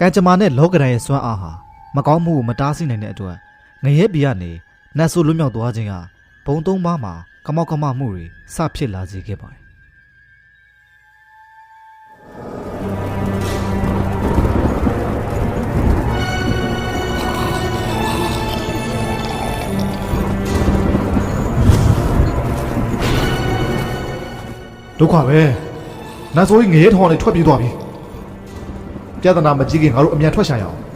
ကံကြမ္မာနဲ့လောကရန်ရဲ့စွမ်းအားဟာမကောင်းမှုကိုမတားဆီးနိုင်တဲ့အတွက်ငရဲပြည်ကနေနတ်ဆိုးလွတ်မြောက်သွားခြင်းကဘုံသုံးပါးမှာကမောက်ကမမှုတွေစဖြစ်လာစေခဲ့ပါတယ်ဒုက္ခပဲနတ်ဆိုးကြီးငရဲထောင်နဲ့ထွက်ပြေးသွားပြီ ပြဿနာမကြီးခင်ငါတို့အမြန်ထွက်ရှာရအောင်။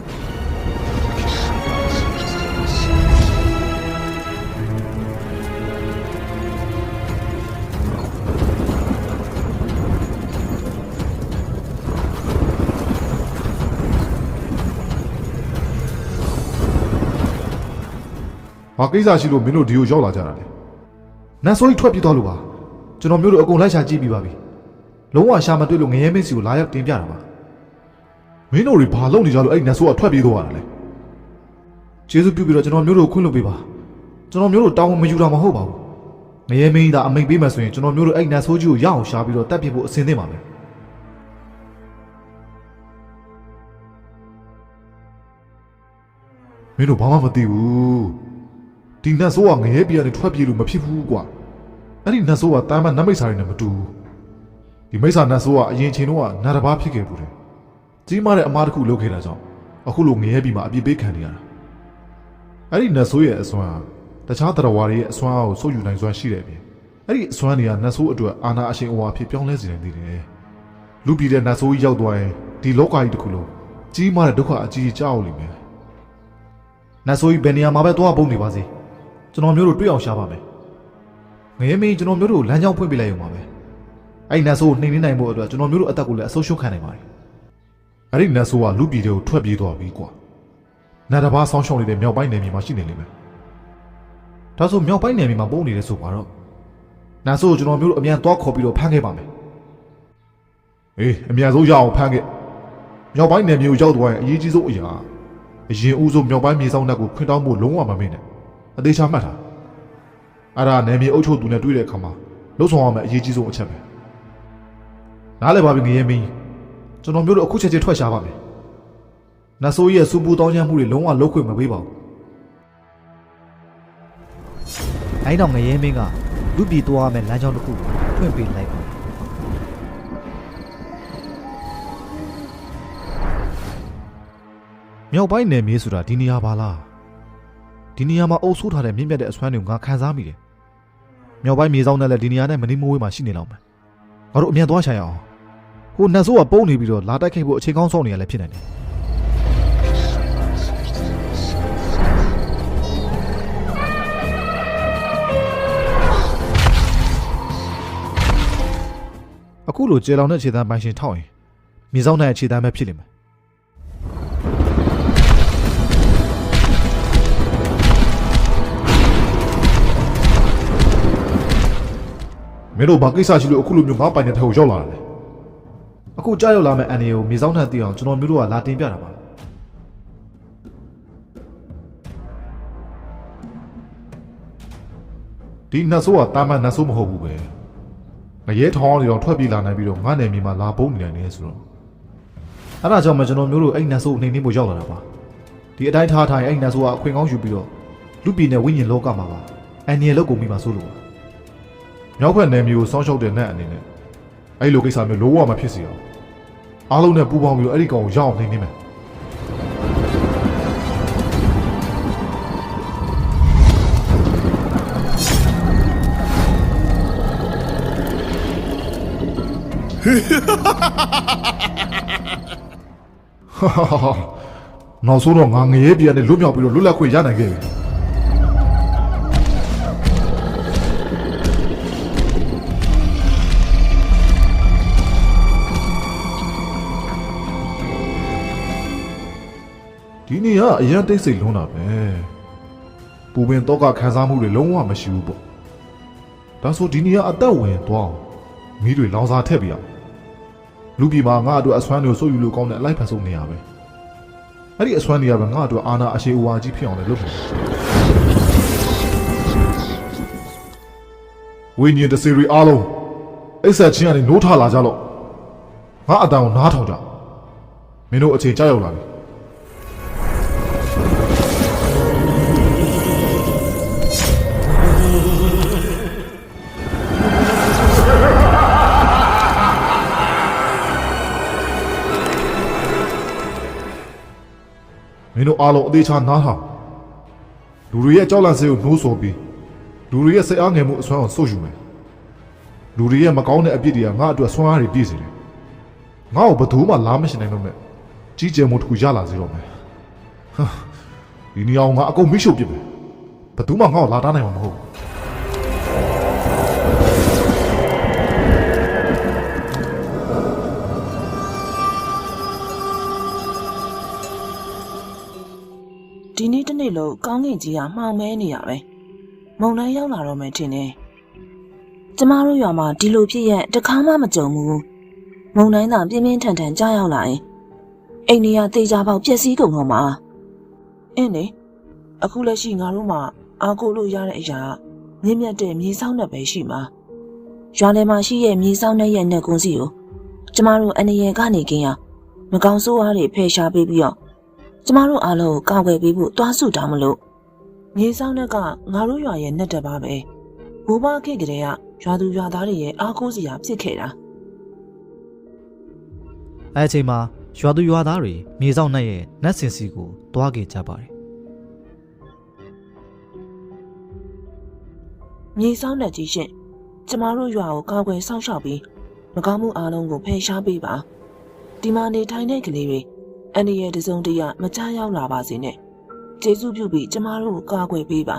ဘာကိစ္စရှိလို့မင်းတို့ဒီကိုရောက်လာကြတာလဲ။နတ်ဆိုးကြီးထွက်ပြေးသွားလို့ပါ။ကျွန်တော်မျိုးတို့အကုန်လိုက်ရှာကြည့်ပြီးပါပြီ။လုံးဝရှာမတွေ့လို့ငရဲမင်းစီကိုလာရောက်တင်ပြတာပါ။ မင်းတို့တွေဘာလုပ်နေကြလို့အဲ့ဒီနတ်ဆိုးကထွက်ပြေးသွားတာလဲ။ကျေးဇူးပြုပြီးတော့ကျွန်တော်မျိုးတို့ကိုခွင့်လွှတ်ပေးပါ။ကျွန်တော်မျိုးတို့တောင်းဝန်မယူတာမဟုတ်ပါဘူး။ငရဲမင်းကြီးသာအမိန်ပေးမှဆိုရင်ကျွန်တော်မျိုးတို့အဲ့ဒီနတ်ဆိုးကြီးကိုရအောင်ရှာပြီးတော့တတ်ပြစ်ဖို့အစင်သင့်ပါမယ်။မင်းတို့ဘာမှမသိဘူး။ဒီနတ်ဆိုးကငရဲပြည်ကနေထွက်ပြေးလို့မဖြစ်ဘူးကွာ။အဲ့ဒီနတ်ဆိုးကတာမန်နတ်မိတ်ဆာတွေနဲ့မတူဘူး။ဒီမိတ်ဆာနတ်ဆိုးကအရင်ချိန်တုန်းကနတ်တစ်ပါးဖြစ်ခဲ့ဘူးတယ်။ ကြီးမားတဲ့အမားတစ်ခုလုပ်ခဲ့တာကြောင့်အခုလိုငရဲပြည်မှာအပြစ်ပေးခံနေရတာ။အဲ့ဒီနတ်ဆိုးရဲ့အစွမ်းဟာတခြားတရားဝါတွေရဲ့အစွမ်းအားကိုစိုးယူနိုင်စွမ်းရှိတဲ့အပြင်အဲ့ဒီအစွမ်းတွေကနတ်ဆိုးအတွက်အာနာအရှင်အဝါဖြစ်ပြောင်းလဲစေနိုင်သေးတယ်။လူပြည်တဲ့နတ်ဆိုးကြီးရောက်သွားရင်ဒီလောကကြီးတစ်ခုလုံးကြီးမားတဲ့ဒုက္ခအကြီးကြီးကြောက်လိမ့်မယ်။နတ်ဆိုးကြီးဘယ်နေရာမှာပဲသွားပုံနေပါစေကျွန်တော်မျိုးတို့တွေ့အောင်ရှာပါမယ်ငရဲမင်းကျွန်တော်မျိုးတို့လမ်းကြောင်းဖွင့်ပြလိုက်ရုံပါပဲအဲ့ဒီနတ်ဆိုးကိုနှိမ်နှင်းနိုင်ဖို့အတွက်ကျွန်တော်မျိုးတို့အသက်ကိုလည်းအဆိုးရှုံးခံနိုင်ပါတယ် အဲ့ဒီနတ်ဆိုးကလူပြည်တွေကိုထွက်ပြေးသွားပြီကွာနတ်တစ်ပါးဆောင်းရှောင်းနေတဲ့မြောက်ပိုင်းနယ်မြေမှာရှိနေလိမ့်မယ်ဒါဆိုမြောက်ပိုင်းနယ်မြေမှာပုံနေတယ်ဆိုပါတော့နတ်ဆိုးကိုကျွန်တော်မျိုးတို့အမြန်သွားခေါ်ပြီးတော့ဖမ်းခဲ့ပါမယ်အေးအမြန်ဆုံးရအောင်ဖမ်းခဲ့မြောက်ပိုင်းနယ်မြေကိုရောက်သွားရင်အရေးကြီးဆုံးအရာအရင်ဦးဆုံးမြောက်ပိုင်းမြေဆောင်နှက်ကိုခွင့်တောင်းဖို့လုံးဝမမေ့နဲ့အသေးချာမှတ်တာအဲ့ဒါနယ်မြေအုပ်ချုပ်သူနဲ့တွေ့တဲ့အခါမှာလှုပ်ဆောင်ရမယ့်အရေးကြီးဆုံးအချက်ပဲနားလည်ပါပြီငရဲမင်း ကျွန်တော်မျိုးတို့အခုချက်ချင်းထွက်ရှာပါမယ်နတ်ဆိုးရဲ့စူပူတောင်းချမ်းမှုတွေလုံးဝလုံးခွင့်မပေးပါဘူး။အဲဒီတော့ငရဲမင်းကလူပြည်သွားရမယ့်လမ်းကြောင်းတစ်ခုကိုဖွင့်ပေးလိုက်ပါတယ်မြောက်ပိုင်းနယ်မြေဆိုတာဒီနေရာပါလားဒီနေရာမှာအုပ်ဆိုးထားတဲ့မြင့်မြတ်တဲ့အစွမ်းတွေကိုငါခံစားမိတယ်မြောက်ပိုင်းမြေဆောင်နဲ့လည်းဒီနေရာနဲ့မနီးမဝေးမှာရှိနေလောက်မယ်ငါတို့အမြန်သွားရှာရအောင် ဟိုနတ်ဆိုးကပုံနေပြီးတော့လာတိုက်ခိုက်ဖို့အချိန်ကောင်းဆောင်နေရလည်းဖြစ်နေတယ်အခုလိုကျေလောင်တဲ့ခြေတန်းပိုင်ရှင်ထောက်ရင်မြေဆောင်တဲ့ခြေတန်းပဲဖြစ်လိမ့်မယ်မင်းတို့ဘာကိစ္စရှိလို့အခုလိုမျိုးငါပိုင်တဲ့ထဲကိုရောက်လာတာလဲ အခုကြားရောက်လာမယ့်အန်ဒီကိုမြေဆောင်ထန်သိအောင်ကျွန်တော်မျိုးတို့ကလာတင်ပြတာပါဒီနတ်ဆိုးကတာမန်နတ်ဆိုးမဟုတ်ဘူးပဲငရဲထောင်းနေတော့ထွက်ပြေးလာနိုင်ပြီးတော့ငါနယ်မြေမှာလာပုံးနေနိုင်တယ်ဆိုတော့အဲ့ဒါကြောင့်မကျွန်တော်မျိုးတို့အဲ့နတ်ဆိုးနှိမ်နှင်းဖို့ရောက်လာတာပါဒီအတိုင်းထားထားရင်အဲ့နတ်ဆိုးကအခွင့်ကောင်းယူပြီးတော့လူပြည်နယ်ဝိညာဉ်လောကမှာပါအန်နီရဲ့လောက်ကုန်ပြီးမှဆိုလို့ပါမြောက်ဘက်နယ်မြေကိုစောင်းရှောက်တဲ့နတ်အနေနဲ့ အဲ့လိုကိစ္စမျိုးလုံးဝမဖြစ်စေအောင်အားလုံးနဲ့ပူးပေါင်းပြီးတော့အဲ့ဒီကောင်ကိုရအောင်နှိမ်နှင်းမယ်ဟာဟာဟာနောက်ဆုံးတော့ငါငရဲပြည်ကနေလွတ်မြောက်ပြီးတော့လွတ်လပ်ခွင့်ရနိုင်ခဲ့ပြီ ဒီနေ့ကအရင်တိတ်ဆိတ်လွန်းတာပဲပူပင်တော့ကခံစားမှုတွေလုံးဝမရှိဘူးပေါ့ဒါဆိုဒီနေ့ကအသက်ဝင်သွားအောင်မိတွေလောင်စာထည့်ပြရအောင်လူပြည်မှာငါအတွက်အစွမ်းတွေကိုစိုးယူလို့ကောင်းတဲ့အလိုက်ဖန်ဆုံးနေရပဲအဲ့ဒီအစွမ်းတွေကပဲငါအတွက်အာနာအရှိအဝါကြီးဖြစ်အောင်လည်းလုပ်ဖို့ဝိညာဉ်တစီရီအားလုံးအိဆက်ချင်းကနေနိုးထလာကြလို့ငါအတန်ကိုနားထောင်ကြမင်းတို့အချိန်ကြောက်ရောက်လာပြီ င်းတို့အားလုံးအသေးချာနားထောင်လူတွေရဲ့ကြောက်လန့်စေကိုနှိုးဆော်ပြီးလူတွေရဲ့စိတ်အားငယ်မှုအစွမ်းအောင်ဆုပ်ယူမယ်လူတွေရဲ့မကောင်းတဲ့အပြစ်တွေကငါအတွက်ဆွမ်းအားတွေပြည့်စေတယ်ငါ့ကိုဘယ်သူမှလားမရှိနိုင်တော့နဲ့ကြီးကျယ်မှုတစ်ခုရလာစေတော့မယ်ဟာဒီနေရာကိုငါအကုန်မိရှုပ်ပစ်မယ်ဘယ်သူမှငါ့ကိုလာတားနိုင်မှာမဟုတ်ဘူး ဒီနေ့တစ်နေ့လုံးကောင်းကင်ကြီးကမှောင်မဲနေရပဲမုံတိုင်းရောက်လာတော့မယ်ထင်တယ်ကျမတို့ရွာမှာဒီလိုဖြစ်ရက်တစ်ခါမှမကြုံဘူးမုံတိုင်းသာပြင်းပြင်းထန်ထန်ကြားရောက်လာရင်အိမ်နေရတေချာပေါက်ပျက်စီးကုန်တော့မှာအင်းလေအခုလက်ရှိငါတို့မှာအားကိုးလို့ရတဲ့အရာမြင့်မြတ်တဲ့မြေဆောင်တဲ့ပဲရှိမှာရွာထဲမှာရှိရဲ့မြေဆောင်တဲ့ရဲ့နဲ့ကွန်းစီကိုကျမတို့အနေရကနေကင်းရမကောင်းဆိုးအားတွေဖယ်ရှားပေးပြီးတော့ ကျမတို့အားလုံးကိုကောက်ွယ်ပေးဖို့တွားဆုတောင်းမလို့မြေဆောင်တဲ့ကငါတို့ရွာရဲ့နဲ့တက်ပါပဲဘိုးဘခေတ်ကလေးကရွာသူရွာသားတွေရဲ့အားကိုးစရာဖြစ်ခဲ့တာအဲအချိန်မှာရွာသူရွာသားတွေမြေဆောင်နှက်ရဲ့နတ်စင်စီကိုတွားခဲ့ကြပါတယ်မြေဆောင်တဲ့ကြီးရှင်ကျမတို့ရွာကိုကောက်ွယ်စောင့်ရှောက်ပြီးမကောင်းမှုအားလုံးကိုဖယ်ရှားပေးပါဒီမှာနေထိုင်တဲ့ကလေးတွေ အန်ဒီရဲ့တစုံတရာမကြားရောက်လာပါစေနဲ့ကျေးဇူးပြုပြီးကျမတို့ကိုကောက်ွယ်ပေးပါ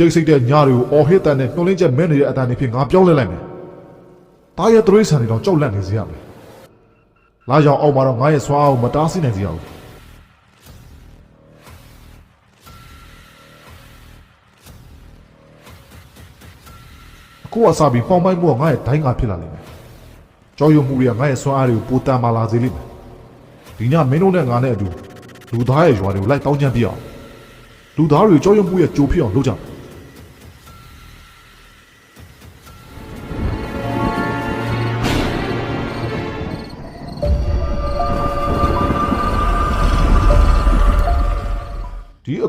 တိတ်ဆိတ်တဲ့ညတွေကိုအော်ဟစ်တန်နဲ့နှုံးလင်းချက်မဲနေတဲ့အတန်တွေဖြစ်ငါပြောင်းလဲလိုက်မယ်။တားရဲ့သရိษံတွေတော့ကြောက်လန့်နေစေရမယ်။လာကြောင်အောက်မှာတော့ငါရဲ့ဆွားအောင်မတားဆီးနိုင်စေရဘူး။အခုအစားပြီးပေါင်ပိုက်မှုကငါရဲ့ဒိုင်းကဖြစ်လာလိမ့်မယ်။ကြောက်ရွံ့မှုတွေကငါရဲ့ဆွားအားတွေကိုပိုတန်မာလာစေလိမ့်မယ်။ဒီညမင်းတို့နဲ့ငါနဲ့အတူလူသားရဲ့ရွာတွေကိုလိုက်တောင်းချမ်းပြအောင်။လူသားတွေကြောက်ရွံ့မှုရဲ့ကြိုဖြစ်အောင်လုပ်ကြမ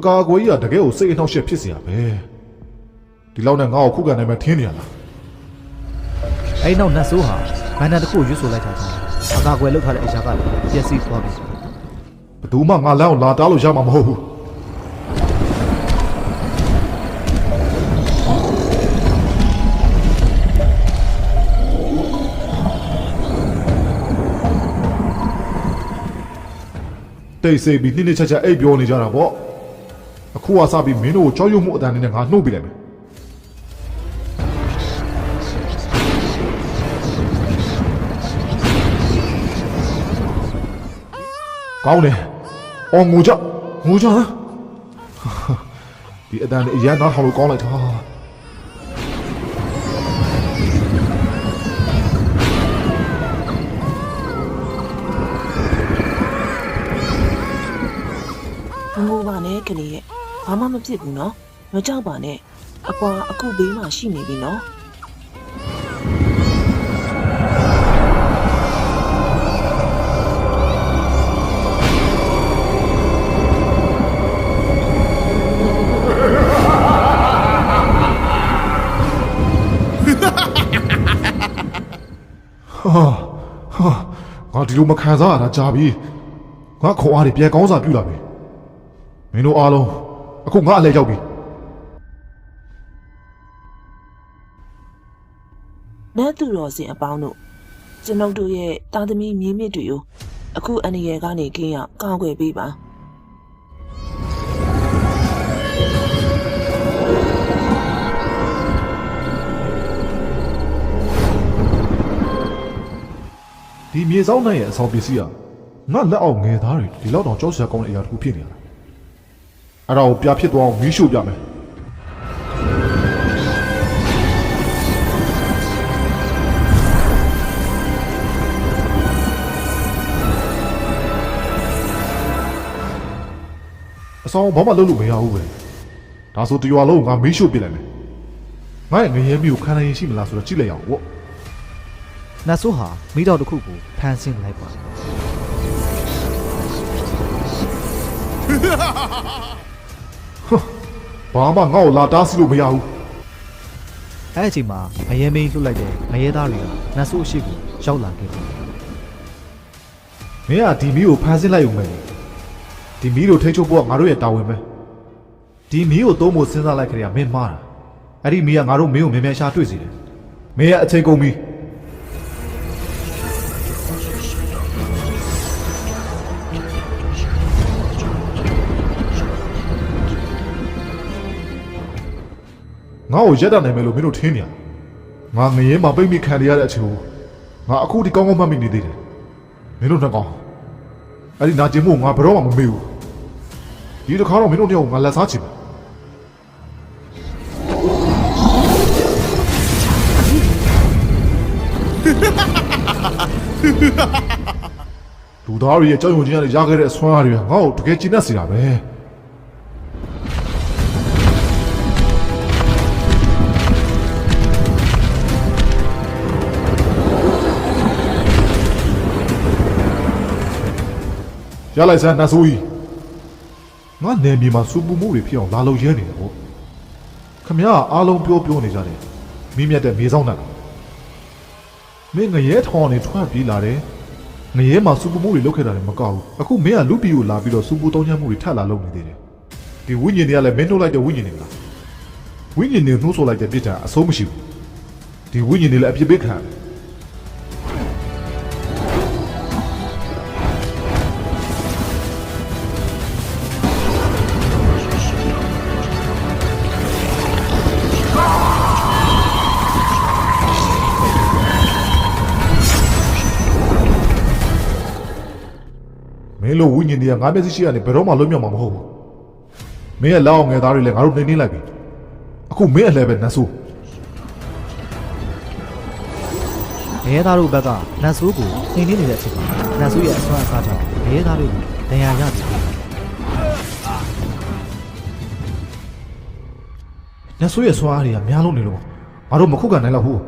အကာအကွယ်ကြီးကတကယ်ကိုစိတ်အနှောက်အယှက်ဖြစ်စရာပဲဒီလောက်နဲ့ငါ့ကိုခုခံနိုင်မှထင်းနေရလားအဲ့နောက်နတ်ဆိုးဟာဘန္နာတစ်ခုရွတ်ဆိုလိုက်တာကြောင့်အကာအကွယ်လောက်ထားတဲ့အရာကပျက်စီးသွားပြီဘသူမှငါလမ်းကိုလာတားလို့ရမှာမဟုတ်ဘူးတိတ်ဆိတ်ပြီးနှိမ့်နှိမ့်ချာချာအိပ်ပြောနေကြတာပေါ့ အခုကစပြီးမင်းတို့ကိုကြောက်ရွံ့မှုအတန်နဲ့ငါနှုတ်ပြလိုက်မယ်ကောင်းတယ်အော်ငိုကြငိုကြဟမ်ဒီအတန်နဲ့အရန်သားထောင်လို့ကောင်းလိုက်တာမငိုပါနဲ့ကလေးရဲ့ ဘာမှမဖြစ်ဘူးနော်မကြောက်ပါနဲ့အကွာအခုဘေးမှာရှိနေပြီနော်ဟာဟာငါဒီလိုမခံစားရတာကြာပြီငါခေါ်အားတွေပြန်ကောင်းစားပြုလာပြီမင်းတို့အားလုံး အခုငါအလဲရောက်ပြီနတ်သူတော်စင်အပေါင်းတို့ကျွန်ုပ်တို့ရဲ့တာသမီမြေမြင့်တွေကိုအခုအန္တရာယ်ကနေကင်းရကောင်းွယ်ပေးပါဒီမြေဆောင်နိုင်ရဲ့အဆောင်ပစ္စည်းကငါလက်အောက်ငယ်သားတွေဒီလောက်တောင်ကြောက်စရာကောင်းတဲ့အရာတစ်ခုဖြစ်နေရတာ အဲ့ဒါကိုပြဖြစ်သွားအောင်မီးရှို့ပြမယ်အဆောင်ဘာမှလုပ်လို့မရဘူးပဲဒါဆိုတရွာလုံးကငါမီးရှို့ပြလိုက်မယ်ငါ့ရဲ့ငရဲမျိုးခံနိုင်ရင်ရှိမလားဆိုတော့ကြည့်လိုက်အောင်ပေါ့နတ်ဆိုးဟာမိတော်တစ်ခုကိုဖမ်းဆင်းလိုက်ပါတယ် ဘာမှငါ့ကိုလာတားဆီးလို့မရဘူးအဲ့ဒီအချိန်မှာငရဲမင်းလှုပ်လိုက်တဲ့ငရဲသားတွေကနတ်ဆိုးအရှိကိုရောက်လာခဲ့တယ်မင်းကဒီမီးကိုဖမ်းဆင်းလိုက်ုံပဲဒီမီးကိုထိန်းချုပ်ဖို့ကငါတို့ရဲ့တာဝန်ပဲဒီမီးကိုသုံးဖို့စဉ်းစားလိုက်ခရီးကမင်းမှားတာအဲ့ဒီမီးကငါတို့မင်းကိုမြန်မြန်ရှာတွေ့စေတယ်မင်းရဲ့အချိန်ကုန်ပြီ ငါ့ကိုရက်တာနိုင်မယ်လို့မင်းတို့ထင်နေရငါငရဲမှာပိတ်မိခံရတဲ့အချိန်ကိုငါအခုဒီကောင်းကောင်းမှတ်မိနေသေးတယ်မင်းတို့နှစ်ကောင်အဲ့ဒီနာကျင်မှုကိုငါဘယ်တော့မှမမေ့ဘူးဒီတစ်ခါတော့မင်းတို့တယောက်ကိုငါလက်စားချင်တယ်လူသားတွေရဲ့ကြောက်ရွံ့ခြင်းနဲ့ရခဲ့တဲ့အဆွမ်းအားတွေကငါ့ကိုတကယ်ကျဉ်းတ်စေတာပဲ ရလိုက်စမ်းနတ်ဆိုးကြီးငါနယ်မြေမှာစူပူမှုတွေဖြစ်အောင်လာလို့ရဲနေတယ်ပေါ့ခမရအားလုံးပြောပြောနေကြတယ်မိမြတ်တဲ့မြေဆောင်နတ်မင်းငရဲထောင်နေထွက်ပြေးလာတယ်ငရဲမှာစူပူမှုတွေလုပ်ခဲ့တာလည်းမကောက်ဘူးအခုမင်းကလူပီကိုလာပြီးတော့စူပူတောင်းချမှုတွေထပ်လာလုပ်နေသေးတယ်ဒီဝိညာဉ်တွေကလည်းမင်းနှုတ်လိုက်တဲ့ဝိညာဉ်တွေလားဝိညာဉ်တွေနှိုးဆိုလိုက်တဲ့ပြစ်ဒဏ်အဆုံးမရှိဘူးဒီဝိညာဉ်တွေလည်းအပြစ်ပေးခံရတယ် င်းလိုဝိညာဉ်တွေကငါမျက်စိရှိကနေဘယ်တော့မှလွတ်မြောက်မှာမဟုတ်ဘူးမင်းရဲ့လက်အောင်ငယ်သားတွေလည်းငါတို့နှိမ့်နှိမ့်လိုက်ပြီအခုမင်းအလှပဲနတ်ဆိုးငရဲသားတို့ဘက်ကနတ်ဆိုးကိုနှိမ်နှင်းနေတဲ့အချိန်မှာနတ်ဆိုးရဲ့အဆွမ်းအစားကြောင့်ငရဲသားတို့ဒဏ်ရာရပြီနတ်ဆိုးရဲ့ဆွမ်းအားတွေကများလို့နေလို့ငါတို့မခုခံနိုင်တော့ဘူး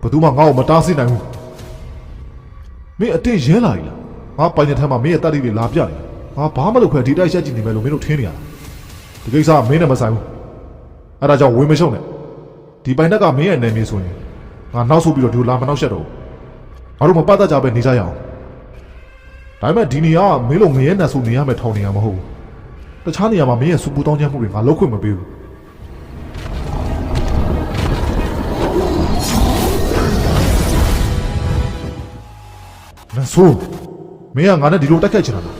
ဘယ်သူမှငါ့ကိုမတားဆီးနိုင်ဘူးမင်းအတင်းရဲလာပြီလား ငါပိုင်တဲ့ထမ်းမှာမင်းရဲ့တတ်တိတွေလာပြနေငါဘာမှလုပ်ခွဲဒီတိုက်ရက်ကြည့်နေမယ်လို့မင်းတို့ထင်နေရတာဒီကိစ္စကမင်းနဲ့မဆိုင်ဘူးအဲ့ဒါကြောင့်ဝင်မရှုံနဲ့ဒီပိုင်တက်ကမင်းရဲ့နယ်မြေဆိုရင်ငါနောက်ဆုတ်ပြီးတော့ဒီလိုလာမနောက်ရှက်တော့ဘူးငါတို့မပတ်သက်ကြပဲနေကြရအောင်ဒါပေမဲ့ဒီနေရာကမင်းလိုငရဲနတ်ဆိုနေရမယ်ထောင်နေရမဟုတ်ဘူးတခြားနေရာမှာမင်းရဲ့စူပူတောင်းချမှုတွေငါလောက်ခွင့်မပေးဘူးနတ်ဆိုး မင်းကငါနဲ့ဒီလိုတက်ခတ်ချင်တာလား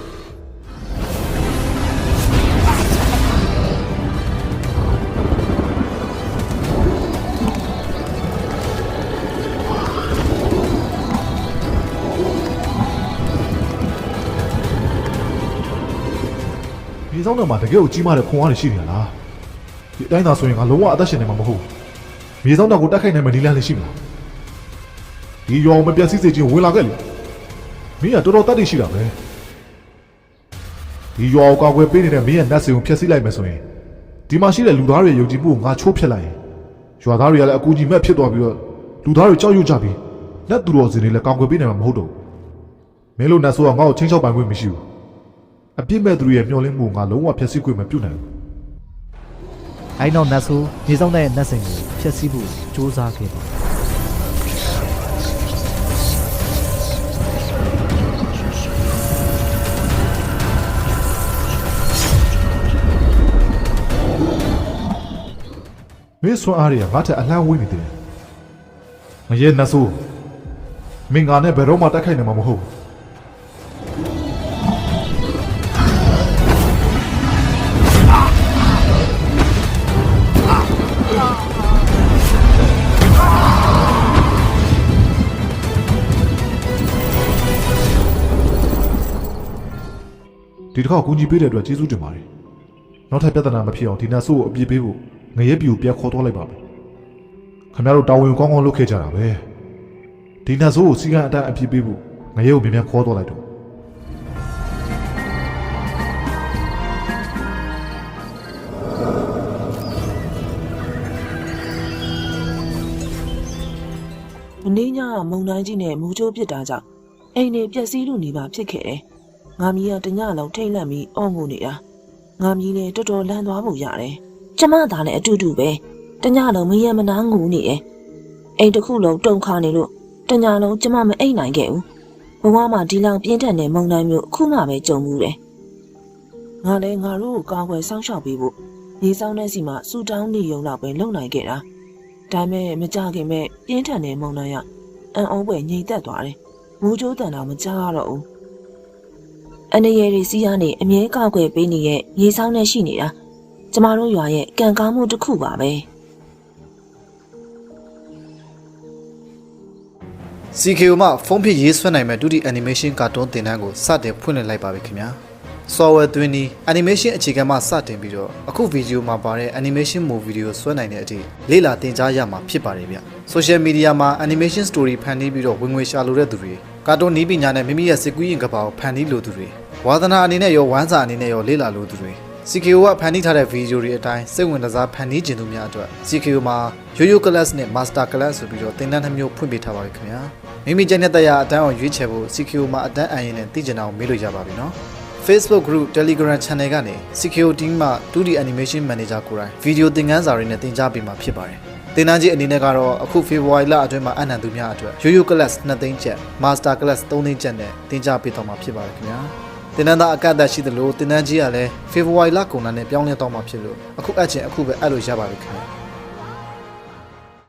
ဒီဆောင်တော့မှာတကယ်ကိုကြီးမားတဲ့ခွန်အားတွေရှိနေရလားဒီအတိုင်းသာဆိုရင်ငါလုံးဝအသက်ရှင်နေမှာမဟုတ်ဘူးမြေဆောင်တော့ကိုတက်ခိုက်နိုင်မယ့်ဒီလမ်းလေးရှိမလားဒီရောင်မပြတ်စီးစေခြင်းဝင်လာခဲ့လေ မင်းကတော်တော်တတ်သိရှိတာပဲဒီရောင်ကိုကာကွယ်ပေးနေတဲ့မင်းရဲ့နတ်စင်ကိုဖျက်ဆီးလိုက်မယ်ဆိုရင်ဒီမှာရှိတဲ့လူသားတွေယုံကြည်မှုကိုငါချိုးဖျက်လိုက်ရင်ရွာသားတွေကလည်းအကူကြီးမဲ့ဖြစ်သွားပြီးတော့လူသားတွေကြောက်ရွံ့ကြပြီးလက်သူတော်စင်တွေလည်းကာကွယ်ပေးနိုင်မှာမဟုတ်တော့ဘူးမင်းလိုနတ်ဆိုးကငါ့ကိုချင်းချောက်ပိုင်ခွင့်မရှိဘူးအပြစ်မဲ့သူတွေရဲ့မျောလင်းမှုကိုငါလုံးဝဖျက်ဆီးခွင့်မပြုနိုင်ဘူးအဲ့နောက်နတ်ဆိုးမြေဆောင်တဲ့နတ်စင်ကိုဖျက်ဆီးဖို့ကြိုးစားခဲ့တယ် မင်းဆွမ်းအားတွေကငါထက်အလန့်ဝေးနေတယ်ငရဲနတ်ဆိုးမင်းငါနဲ့ဘယ်တော့မှတိုက်ခိုက်နိုင်မှာမဟုတ်ဘူးဒီတစ်ခါကူညီပေးတဲ့အတွက်ကျေးဇူးတင်ပါတယ်နောက်ထပ်ပြဿနာမဖြစ်အောင်ဒီနတ်ဆိုးကိုအပြစ်ပေးဖို့ ငရဲပြူပြန်ခေါ်သွားလိုက်ပါမယ်ခင်ဗျားတို့တာဝန်ကောင်းကောင်းလုပ်ခဲ့ကြတာပဲဒီနတ်ဆိုးကိုစီကံအတိုင်းအပြစ်ပေးဖို့ငရဲကိုပြန်ပြန်ခေါ်သွားလိုက်တော့မင်းညာကမုံတိုင်းကြီးနဲ့မူချိုးပစ်တာကြောင့်အိမ်နေပျက်စီးလို့နေပါဖြစ်ခဲ့တယ်။ငါမီးကတညလောက်ထိတ်လန့်ပြီးအောင့်ငုံနေတာ။ငါမီးလည်းတော်တော်လန်သွားပုံရတယ်။ ကျမသားလည်းအတူတူပဲတညလုံးမရမနာငူနေတယ်အိမ်တစ်ခုလုံးတုန်ခါနေလို့တညလုံးကျမမအိပ်နိုင်ခဲ့ဘူးဘဝမှာဒီလောက်ပြင်းထန်တဲ့မုံတိုင်းမျိုးအခုမှပဲကြုံမှုတယ်ငါလည်းငါတို့ကိုကာကွယ်စောင့်ရှောက်ပေးဖို့ရေဆောင်တဲ့စီမှာစူတောင်းနေရုံလောက်ပဲလုံနိုင်ခဲ့တာဒါမဲ့မကြခင်မဲ့ပြင်းထန်တဲ့မုံတိုင်းကအံ့ဩဖွယ်ငြိမ်သက်သွားတယ်။မူးကြိုးတန်တော့မကြားရတော့ဘူး။အနေရည်ရီစီးကနေအမြဲကောက်ွယ်ပေးနေတဲ့ရေဆောင်နဲ့ရှိနေတာ ကျမတို့ရွာရဲ့ကံကောင်းမှုတစ်ခုပါပဲ CKO မှာဖုန်းဖြစ်ရေးဆွဲနိုင်မဲ့ဒုတိ animation ကာတွန်းသင်တန်းကိုစတင်ဖွင့်လှစ်လိုက်ပါပြီခင်ဗျာ software သွင်းပြီး animation အခြေခံမှစတင်ပြီးတော့အခုဗီဒီယိုမှာပါတဲ့ animation movie တွေကိုဆွဲနိုင်တဲ့အထိလေ့လာသင်ကြားရမှာဖြစ်ပါတယ်ဗျ social media မှာ animation story ဖန်တီးပြီးတော့ဝင်ငွေရှာလိုတဲ့သူတွေကာတွန်းနည်းပညာနဲ့မိမိရဲ့စကူးရင်ကဘာကိုဖန်တီးလိုသူတွေဝါသနာအနေနဲ့ရောဝမ်းစာအနေနဲ့ရောလေ့လာလိုသူတွေ CKO ကဖန်တီးထားတဲ့ဗီဒီယိုတွေအတိုင်းစိတ်ဝင်စားဖန်တီးခြင်းသူများအတွက် CKO မှာ Yo-Yo Class နဲ့ Master Class ဆိုပြီးတော့သင်တန်းတစ်မျိုးဖွင့်ပေးထားပါပြီခင်ဗျာမိမိကျန်တဲ့တရားအတန်းအောင်ရွေးချယ်ဖို့ CKO မှာအတန်းအရင်နဲ့သိကျင်တာကိုမေးလို့ရပါပြီနော် Facebook Group Telegram Channel ကနေ CKO Team မှ 2D Animation Manager ကိုယ်တိုင်ဗီဒီယိုသင်ခန်းစာတွေနဲ့သင်ကြားပေးမှာဖြစ်ပါတယ်သင်တန်းကြီးအနေနဲ့ကတော့အခု February လအတွင်းမှာအနံ့သူများအတွက် Yo-Yo Class 2သိန်းကျပ် Master Class 3သိန်းကျပ်နဲ့သင်ကြားပေးတော့မှာဖြစ်ပါတယ်ခင်ဗျာ တင်နန်းသားအကန့်အသတ်ရှိသလိုတင်နန်းကြီးကလည်းဖေဖော်ဝါရီလကုန်တာနဲ့ပြောင်းလဲတော့မှာဖြစ်လို့အခုအပ်ချင်အခုပဲအပ်လို့ရပါပြီခင်ဗျာ